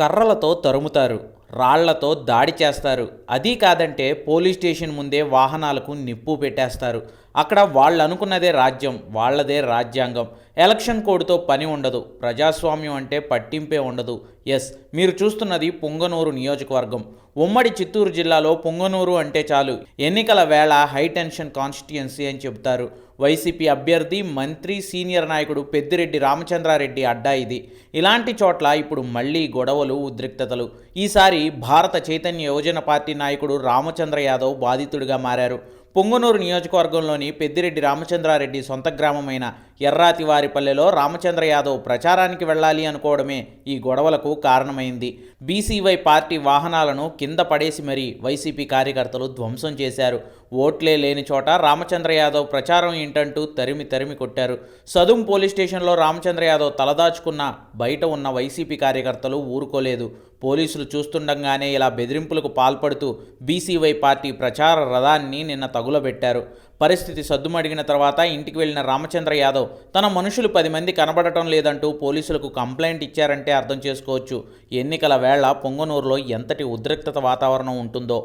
కర్రలతో తరుముతారు రాళ్ళతో దాడి చేస్తారు. అది కాదంటే పోలీస్ స్టేషన్ ముందే వాహనాలకు నిప్పు పెట్టేస్తారు. అక్కడ వాళ్ళు అనుకున్నదే రాజ్యం వాళ్ళదే రాజ్యాంగం. ఎలక్షన్ కోడ్తో పని ఉండదు. ప్రజాస్వామ్యం అంటే పట్టింపే ఉండదు. ఎస్ మీరు చూస్తున్నది పొంగనూరు నియోజకవర్గం. ఉమ్మడి చిత్తూరు జిల్లాలో పొంగనూరు అంటే చాలు. ఎన్నికల వేళ హైటెన్షన్ కాన్స్టిట్యుయెన్సీ అని చెబుతారు. వైసీపీ అభ్యర్థి మంత్రి సీనియర్ నాయకుడు పెద్దిరెడ్డి రామచంద్రారెడ్డి అడ్డా ఇది. ఇలాంటి చోట్ల ఇప్పుడు మళ్ళీ గొడవలు ఉద్రిక్తతలు. ఈసారి భారత చైతన్య యువజన పార్టీ నాయకుడు రామచంద్ర యాదవ్ బాధితుడిగా మారారు. పొంగనూరు నియోజకవర్గంలోని పెద్దిరెడ్డి రామచంద్రారెడ్డి సొంత గ్రామమైన ఎర్రాతివారిపల్లెలో రామచంద్ర యాదవ్ ప్రచారానికి వెళ్ళాలి అనుకోవడమే ఈ గొడవలకు కారణమైంది. బీసీవై పార్టీ వాహనాలను కింద పడేసి మరీ వైసీపీ కార్యకర్తలు ధ్వంసం చేశారు. ఓట్లే లేని చోట రామచంద్ర యాదవ్ ప్రచారం ఏంటంటూ తరిమి తరిమి కొట్టారు. సదుం పోలీస్ స్టేషన్లో రామచంద్ర యాదవ్ తలదాచుకున్న బయట ఉన్న వైసీపీ కార్యకర్తలు ఊరుకోలేదు. పోలీసులు చూస్తుండగానే ఇలా బెదిరింపులకు పాల్పడుతూ బీసీవై పార్టీ ప్రచార రథాన్ని నిన్న తగులబెట్టారు. పరిస్థితి సద్దుమడిగిన తర్వాత ఇంటికి వెళ్ళిన రామచంద్ర యాదవ్ తన మనుషులు పది మంది కనబడటం లేదంటూ పోలీసులకు కంప్లైంట్ ఇచ్చారంటే అర్థం చేసుకోవచ్చు. ఎన్నికల వేళ పొంగనూరులో ఎంతటి ఉద్రిక్తత వాతావరణం ఉంటుందో.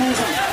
నిమిషము